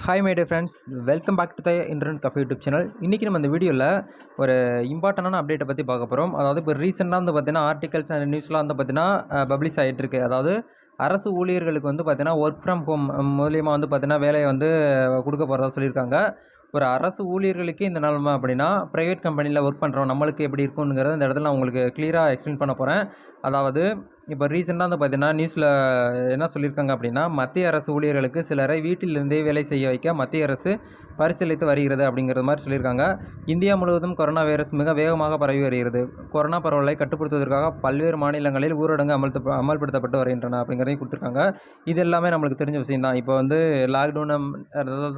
Hi my friends welcome back to the internet cafe YouTube channel இன்றைக்கி நம்ம இந்த வீடியோவில் ஒரு இம்பார்ட்டண்டான அப்டேட்டை பற்றி பார்க்க போகிறோம் அதாவது இப்போ ரீசெண்டாக வந்து பார்த்தீங்கன்னா ஆர்டிகல்ஸ் அண்ட் நியூஸ்லாம் வந்து பார்த்திங்கன்னா பப்ளிஷ் ஆகிட்டுருக்கு அதாவது அரசு ஊழியர்களுக்கு வந்து பார்த்திங்கன்னா ஒர்க் ஃப்ரம் ஹோம் மூலியமாக வந்து பார்த்திங்கன்னா வேலையை வந்து கொடுக்க போகிறதா சொல்லியிருக்காங்க. ஒரு அரசு ஊழியர்களுக்கு இந்த நிலமை அப்படின்னா ப்ரைவேட் கம்பெனியில் ஒர்க் பண்ணுறோம் நம்மளுக்கு எப்படி இருக்குங்கிறத இந்த இடத்துல நான் உங்களுக்கு கிளியராக எக்ஸ்பிளைன் பண்ண போகிறேன் அதாவது இப்போ ரீசெண்டாக வந்து பார்த்தீங்கன்னா நியூஸில் என்ன சொல்லியிருக்காங்க அப்படின்னா மத்திய அரசு ஊழியர்களுக்கு சிலரை வீட்டிலிருந்தே வேலை செய்ய வைக்க மத்திய அரசு பரிசீலித்து வருகிறது அப்படிங்கிறது மாதிரி சொல்லியிருக்காங்க. இந்தியா முழுவதும் கொரோனா வைரஸ் மிக வேகமாக பரவி வருகிறது. கொரோனா பரவலை கட்டுப்படுத்துவதற்காக பல்வேறு மாநிலங்களில் ஊரடங்கு அமல்த்து அமல்படுத்தப்பட்டு வருகின்றன அப்படிங்கிறதையும் கொடுத்துருக்காங்க. இது எல்லாமே நம்மளுக்கு தெரிஞ்ச விஷயம் தான். இப்போ வந்து லாக்டவுன்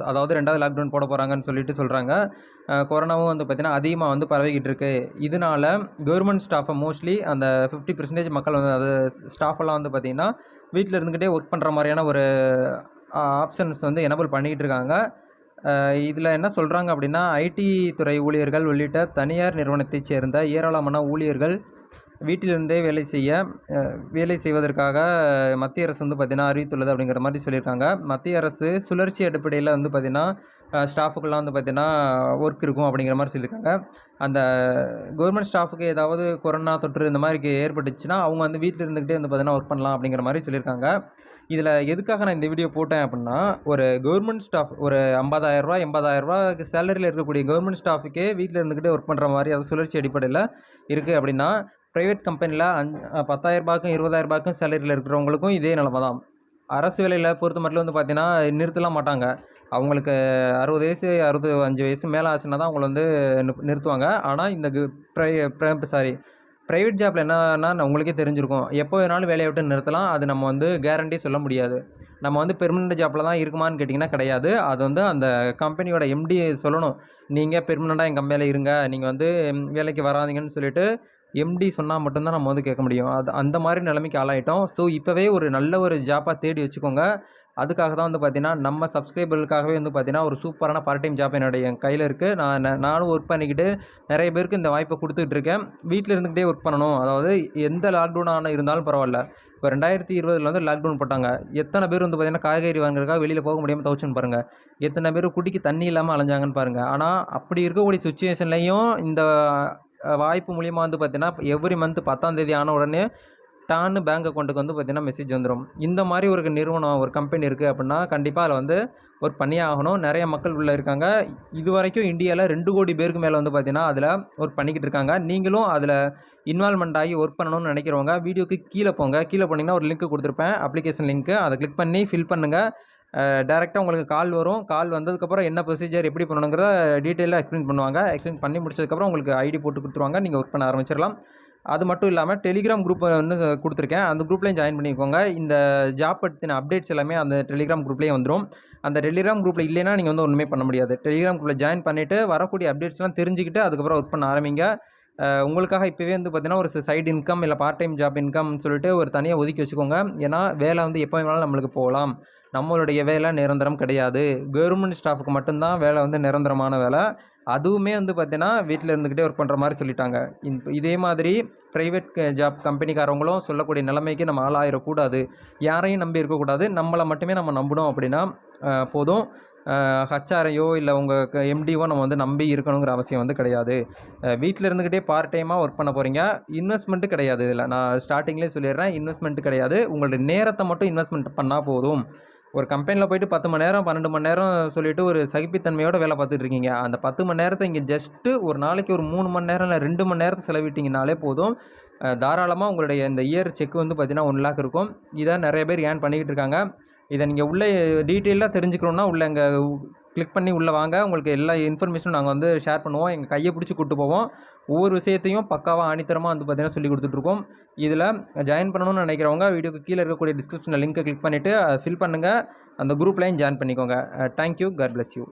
அதாவது ரெண்டாவது லாக்டவுன் போட போகிறாங்கன்னு சொல்லிட்டு சொல்கிறாங்க கொரோனாவும் வந்து பார்த்திங்கன்னா அதிகமாக வந்து பரவிக்கிட்டு இருக்குது இதனால் கவர்மெண்ட் ஸ்டாஃபை மோஸ்ட்லி அந்த ஃபிஃப்டி பர்சன்டேஜ் மக்கள் வந்து அது ஸ்டாஃபெல்லாம் வந்து பார்த்திங்கன்னா வீட்டில் இருந்துக்கிட்டே ஒர்க் பண்ணுற மாதிரியான ஒரு ஆப்ஷன்ஸ் வந்து எனபிள் பண்ணிக்கிட்டு இருக்காங்க. இதில் என்ன சொல்கிறாங்க அப்படின்னா ஐடி துறை ஊழியர்கள் உள்ளிட்ட தனியார் நிறுவனத்தைச் சேர்ந்த ஏராளமான ஊழியர்கள் வீட்டிலிருந்தே வேலை செய்ய வேலை செய்வதற்காக மத்திய அரசு வந்து பார்த்திங்கன்னா அறிவித்துள்ளது அப்படிங்கிற மாதிரி சொல்லியிருக்காங்க. மத்திய அரசு சுழற்சி அடிப்படையில் வந்து பார்த்திங்கன்னா ஸ்டாஃபுக்கெல்லாம் வந்து பார்த்திங்கன்னா ஒர்க் இருக்கும் அப்படிங்கிற மாதிரி சொல்லியிருக்காங்க. அந்த கவர்மெண்ட் ஸ்டாஃபுக்கு ஏதாவது கொரோனா தொற்று இந்த மாதிரி ஏற்பட்டுச்சுன்னா அவங்க வந்து வீட்டில் இருந்துக்கிட்டே வந்து பார்த்திங்கன்னா ஒர்க் பண்ணலாம் அப்படிங்கிற மாதிரி சொல்லியிருக்காங்க. இதில் எதுக்காக நான் இந்த வீடியோ போட்டேன் அப்படின்னா ஒரு கவர்மெண்ட் ஸ்டாஃப் ஒரு ஐம்பதாயிரரூவா எண்பதாயிரரூவா சேலரியில் இருக்கக்கூடிய கவர்மெண்ட் ஸ்டாஃபுக்கே வீட்டில் இருந்துக்கிட்டே ஒர்க் பண்ணுற மாதிரி அது சுழற்சி அடிப்படையில் இருக்குது அப்படின்னா ப்ரைவேட் கம்பெனியில் அஞ் பத்தாயிரரூபாக்கும் இருபதாயிரரூபாக்கும் சேலரியில் இருக்கிறவங்களுக்கும் இதே நிலமை தான். அரசு வேலையில் பொறுத்த மட்டும் வந்து பார்த்தீங்கன்னா நிறுத்தலாம் மாட்டாங்க. அவங்களுக்கு அறுபது வயசு அறுபது அஞ்சு வயசு மேலே ஆச்சுன்னா தான் அவங்கள வந்து நிறுத்துவாங்க. ஆனால் இந்த ப்ரை சாரி ப்ரைவேட் ஜாப்பில் என்னன்னா உங்களுக்கே தெரிஞ்சிருக்கும். எப்போ வேணாலும் வேலையை விட்டு நிறுத்தலாம். அது நம்ம வந்து கேரண்டி சொல்ல முடியாது. நம்ம வந்து பெர்மனெண்ட் ஜாப்பில் தான் இருக்குமான்னு கேட்டிங்கன்னா கிடையாது. அது வந்து அந்த கம்பெனியோட எம்டி சொல்லணும். நீங்கள் பெர்மனெண்ட்டாக எங்கள் கம்பெனியில் இருங்க. நீங்கள் வந்து வேலைக்கு வராதிங்கன்னு சொல்லிட்டு எம்டி சொன்னால் மட்டும்தான் நம்ம வந்து கேட்க முடியும். அது அந்த மாதிரி நிலைமைக்கு ஆளாயிட்டோம். ஸோ இப்போவே ஒரு நல்ல ஒரு ஜாப்பாக தேடி வச்சுக்கோங்க. அதுக்காக தான் வந்து பார்த்தீங்கன்னா நம்ம சப்ஸ்கிரைபர்களுக்காகவே வந்து பார்த்தீங்கன்னா ஒரு சூப்பரான பார்ட் டைம் ஜாப் என்னுடைய என் கையில் இருக்குது நான் நானும் ஒர்க் பண்ணிக்கிட்டு நிறைய பேருக்கு இந்த வாய்ப்பை கொடுத்துட்டு இருக்கேன். வீட்டில் இருந்துக்கிட்டே ஒர்க் பண்ணணும். அதாவது எந்த லாக்டவுனான இருந்தாலும் பரவாயில்ல. இப்போ ரெண்டாயிரத்தி இருபதில் வந்து லாக்டவுன் போட்டாங்க. எத்தனை பேர் வந்து பார்த்திங்கன்னா காய்கறி வாங்குறதுக்காக வெளியில் போக முடியாமல் தவிச்சுன்னு பாருங்கள் எத்தனை பேர் குடிக்கு தண்ணி இல்லாமல் அலைஞ்சாங்கன்னு பாருங்கள் ஆனால் அப்படி இருக்கக்கூடிய சுச்சுவேஷன்லேயும் இந்த வாய்ப்பு மூலியமாக வந்து பார்த்தீங்கன்னா எவ்ரி மந்த் பத்தாம் தேதி ஆன உடனே டான்னு பேங்க் அக்கௌண்ட்டுக்கு வந்து பார்த்திங்கன்னா மெசேஜ் வந்துடும் இந்த மாதிரி ஒரு நிறுவனம் ஒரு கம்பெனி இருக்குது அப்படின்னா கண்டிப்பாக அதில் வந்து ஒர்க் பண்ணியே ஆகணும். நிறைய மக்கள் உள்ளே இருக்காங்க. இது வரைக்கும் இந்தியாவில் ரெண்டு கோடி பேருக்கு மேலே வந்து பார்த்திங்கன்னா அதில் ஒர்க் பண்ணிக்கிட்டு இருக்காங்க. நீங்களும் அதில் இன்வால்மெண்ட் ஆகி ஒர்க் பண்ணணும்னு நினைக்கிறவங்க வீடியோக்கு கீழே போங்க. கீழே போனீங்கன்னா ஒரு லிங்க் கொடுத்துருப்பேன். அப்ளிகேஷன் லிங்க்கு அதை கிளிக் பண்ணி ஃபில் பண்ணுங்கள் டேரெக்டாக உங்களுக்கு கால் வரும். கால் வந்ததுக்கப்புறம் என்ன ப்ரொசீஜர் எப்படி பண்ணணுங்கிறத டீட்டெயிலாக எக்ஸ்பிளைன் பண்ணுவாங்க. எக்ஸ்பிளைன் பண்ணி முடிச்சதுக்கப்புறம் உங்களுக்கு ஐடி போட்டு கொடுத்துருவாங்க. நீங்கள் ஒர்க் பண்ண ஆரம்பிச்சிடலாம். அது மட்டும் இல்லாமல் டெலிகிராம் குரூப் வந்து கொடுத்துருக்கேன். அந்த குரூப்லேயும் ஜாயின் பண்ணிக்கோங்க. இந்த ஜாப் பற்றின அப்டேட்ஸ் எல்லாமே அந்த டெலிகிராம் குரூப்லேயே வந்துடும் அந்த டெலிகிராம் குரூப்பில் இல்லைன்னா நீங்கள் வந்து ஒன்றுமே பண்ண முடியாது. டெலிகிராம் குரூப்பில் ஜாயின் பண்ணிவிட்டு வரக்கூடிய அப்டேட்ஸ்லாம் தெரிஞ்சுக்கிட்டு அதுக்கப்புறம் ஒர்க் பண்ண ஆரம்பிங்க. உங்களுக்காக இப்போவே வந்து பார்த்தீங்கன்னா ஒரு சைடு இன்கம் இல்லை பார்ட் டைம் ஜாப் இன்கம்னு சொல்லிட்டு ஒரு தனியாக ஒதுக்கி வச்சுக்கோங்க. ஏன்னா வேலை வந்து எப்போ வேணாலும் நம்மளுக்கு போகலாம். நம்மளுடைய வேலை நிரந்தரம் கிடையாது. கவர்மெண்ட் ஸ்டாஃபுக்கு மட்டும்தான் வேலை வந்து நிரந்தரமான வேலை. அதுவுமே வந்து பார்த்தீங்கன்னா வீட்டில் இருந்துக்கிட்டே ஒர்க் பண்ணுற மாதிரி சொல்லிட்டாங்க. இதே மாதிரி ப்ரைவேட் ஜாப் கம்பெனிக்காரவங்களும் சொல்லக்கூடிய நிலைமைக்கு நம்ம ஆளாயிடக்கூடாது யாரையும் நம்பி இருக்கக்கூடாது. நம்மளை மட்டுமே நம்ம நம்பணும் அப்படின்னா போதும். ஹச்ஆரையோ இல்லை உங்கள் எம்டிஓ நம்ம வந்து நம்பி இருக்கணுங்கிற அவசியம் வந்து கிடையாது. வீட்டில் இருந்துக்கிட்டே பார்ட் டைமாக ஒர்க் பண்ண போகிறீங்க இன்வெஸ்ட்மெண்ட்டு கிடையாது இதில். நான் ஸ்டார்டிங்லேயே சொல்லிடுறேன். இன்வெஸ்ட்மெண்ட் கிடையாது. உங்களுடைய நேரத்தை மட்டும் இன்வெஸ்ட்மெண்ட் பண்ணால் போதும். ஒரு கம்பெனியில் போயிட்டு பத்து மணி நேரம் பன்னெண்டு மணி நேரம் சொல்லிட்டு ஒரு சகிப்புத்தன்மையோட வேலை பார்த்துட்டு இருக்கீங்க. அந்த பத்து மணி நேரத்தை இங்கே ஜஸ்ட்டு ஒரு நாளைக்கு ஒரு மூணு மணி நேரம் இல்லை ரெண்டு மணி நேரத்தை செலவிட்டிங்கனாலே போதும் தாராளமாக உங்களுடைய இந்த இயர் செக் வந்து பார்த்திங்கன்னா ஒன் லேக் இருக்கும். இதான் நிறைய பேர் ஏன் பண்ணிக்கிட்டு இருக்காங்க. இதை நீங்கள் உள்ளே டீட்டெயிலாக தெரிஞ்சுக்கணுன்னா உள்ளே எங்கள் கிளிக் பண்ணி உள்ளே வாங்க. உங்களுக்கு எல்லா இன்ஃபர்மேஷனும் நாங்கள் வந்து ஷேர் பண்ணுவோம். எங்கள் கையை பிடிச்சி கூட்டு போவோம். ஒவ்வொரு விஷயத்தையும் பக்காவாக ஆணித்தரமாக வந்து பார்த்திங்கன்னா சொல்லி கொடுத்துட்ருக்கோம் இதில் ஜாயின் பண்ணணும்னு நினைக்கிறவங்க வீடியோக்கு கீழே இருக்கக்கூடிய டிஸ்கிரிப்ஷனில் லிங்க்கை கிளிக் பண்ணிவிட்டு ஃபில் பண்ணுங்கள் அந்த குரூப்லையும் ஜாயின் பண்ணிக்கோங்க. Thank you God bless you